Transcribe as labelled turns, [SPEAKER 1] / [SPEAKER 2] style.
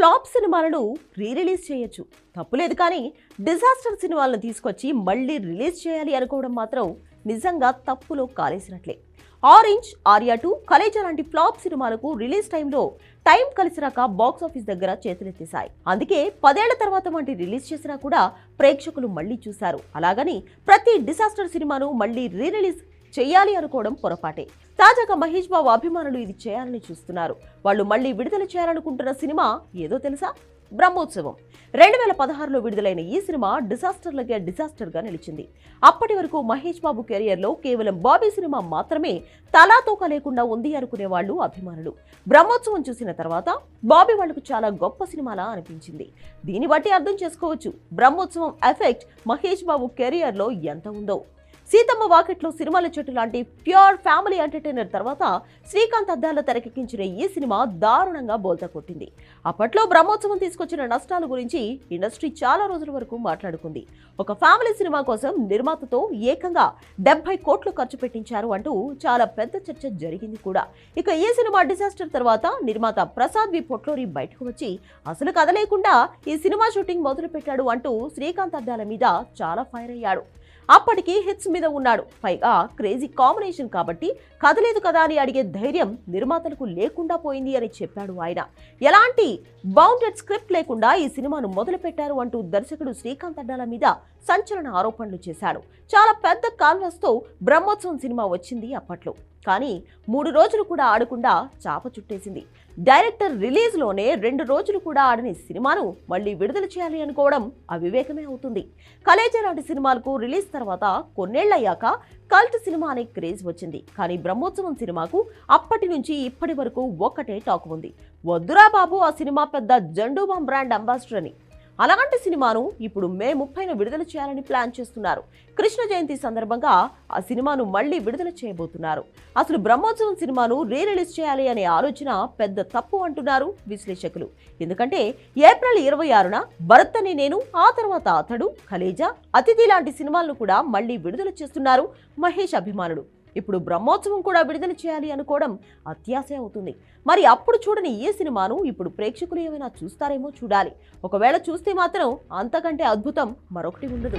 [SPEAKER 1] Flop సినిమాలను re release చేయొచ్చు తప్పులేదు కానీ డిజాస్టర్ సినిమాలను తీసుకొచ్చి మళ్ళీ రిలీజ్ చేయాలి అనుకోవడం మాత్రం నిజంగా తప్పులో కాలేసినట్లే. ఆరెంజ్ ఆర్యా టూ కలేజా లాంటి ఫ్లాప్ సినిమాలకు రిలీజ్ టైంలో టైం కలిసిరాక బాక్స్ ఆఫీస్ దగ్గర చేతులెత్తేశాయి. అందుకే పదేళ్ళ తర్వాత వంటి రిలీజ్ చేసినా కూడా ప్రేక్షకులు మళ్ళీ చూశారు. అలాగని ప్రతి డిసాస్టర్ సినిమాను మళ్ళీ రీ రిలీజ్ చేయాలి అనుకోవడం పొరపాటే. తాజాగా మహేష్ బాబు అభిమానులు ఇది చేయాలని చూస్తున్నారు. వాళ్ళు మళ్ళీ విడుదల చేయాలనుకుంటున్న సినిమా ఏదో తెలుసా? బ్రహ్మోత్సవం. రెండు వేల పదహారులో విడుదలైన ఈ సినిమా డిజాస్టర్లకే డిజాస్టర్గా నిలిచింది. అప్పటి వరకు మహేష్ బాబు కెరియర్లో కేవలం బాబీ సినిమా మాత్రమే తలాతోక లేకుండా ఉంది అనుకునే వాళ్ళు అభిమానులు. బ్రహ్మోత్సవం చూసిన తర్వాత బాబీ వాళ్ళకు చాలా గొప్ప సినిమాలా అనిపించింది. దీన్ని బట్టి అర్థం చేసుకోవచ్చు బ్రహ్మోత్సవం ఎఫెక్ట్ మహేష్ బాబు కెరియర్లో ఎంత ఉందో. సీతమ్మ వాకెట్లో సినిమాల చెట్టు లాంటి ప్యూర్ ఫ్యామిలీ ఎంటర్టైనర్ తర్వాత శ్రీకాంత్ అద్దాల తెరకెక్కించిన ఈ సినిమా దారుణంగా బోల్తా కొట్టింది. అప్పట్లో బ్రహ్మోత్సవం తీసుకొచ్చిన నష్టాల గురించి ఇండస్ట్రీ చాలా రోజుల వరకు మాట్లాడుకుంది. ఒక ఫ్యామిలీ సినిమా కోసం నిర్మాతతో ఏకంగా డెబ్బై కోట్లు ఖర్చు పెట్టించారు అంటూ చాలా పెద్ద చర్చ జరిగింది కూడా. ఇక ఈ సినిమా డిజాస్టర్ తర్వాత నిర్మాత ప్రసాద్ వి పొట్లోరి బయటకు వచ్చి అసలు కథ లేకుండా ఈ సినిమా షూటింగ్ మొదలు పెట్టాడు అంటూ శ్రీకాంత్ అద్దాల మీద చాలా ఫైర్ అయ్యాడు. అప్పటికి హిట్స్ మీద ఉన్నాడు. పైగా క్రేజీ కాంబినేషన్ కాబట్టి కదలేదు కదా అని అడిగే ధైర్యం నిర్మాతలకు లేకుండా పోయింది అని చెప్పాడు ఆయన. ఎలాంటి బౌండెడ్ స్క్రిప్ట్ లేకుండా ఈ సినిమాను మొదలుపెట్టారు అంటూ దర్శకుడు శ్రీకాంత్ అడ్డాల మీద సంచలన ఆరోపణలు చేశాడు. చాలా పెద్ద కాన్వాస్తో బ్రహ్మోత్సవం సినిమా వచ్చింది అప్పట్లో. కానీ మూడు రోజులు కూడా ఆడకుండా చాప చుట్టేసింది. డైరెక్టర్ రిలీజ్లోనే రెండు రోజులు కూడా ఆడని సినిమాను మళ్ళీ విడుదల చేయాలి అనుకోవడం అవివేకమే అవుతుంది. కలేజా లాంటి సినిమాలకు రిలీజ్ తర్వాత కొన్నేళ్ళయ్యాక కల్ట్ సినిమా అనే క్రేజ్ వచ్చింది. కానీ బ్రహ్మోత్సవం సినిమాకు అప్పటి నుంచి ఇప్పటి వరకు ఒక్కటే టాక్ ఉంది. వద్దురా బాబు ఆ సినిమా పెద్ద జండూబాం బ్రాండ్ అంబాసిడర్ అని. అలాంటి సినిమాను ఇప్పుడు మే ముప్పైన విడుదల చేయాలని ప్లాన్ చేస్తున్నారు. కృష్ణ జయంతి సందర్భంగా ఆ సినిమాను మళ్ళీ విడుదల చేయబోతున్నారు. అసలు బ్రహ్మోత్సవం సినిమాను రీ రిలీజ్ చేయాలి అనే ఆలోచన పెద్ద తప్పు అంటున్నారు విశ్లేషకులు. ఎందుకంటే ఏప్రిల్ ఇరవై ఆరున భరత్ అని నేను ఆ తర్వాత అతడు ఖలేజా అతిథి లాంటి సినిమాలను కూడా మళ్ళీ విడుదల చేస్తున్నారు మహేష్ అభిమానులు. ఇప్పుడు బ్రహ్మోత్సవం కూడా విడుదల చేయాలి అనుకోవడం అత్యాశ అవుతుంది. మరి అప్పుడు చూడని ఈ సినిమాను ఇప్పుడు ప్రేక్షకులు ఏమైనా చూస్తారేమో చూడాలి. ఒకవేళ చూస్తే మాత్రం అంతకంటే అద్భుతం మరొకటి ఉండదు.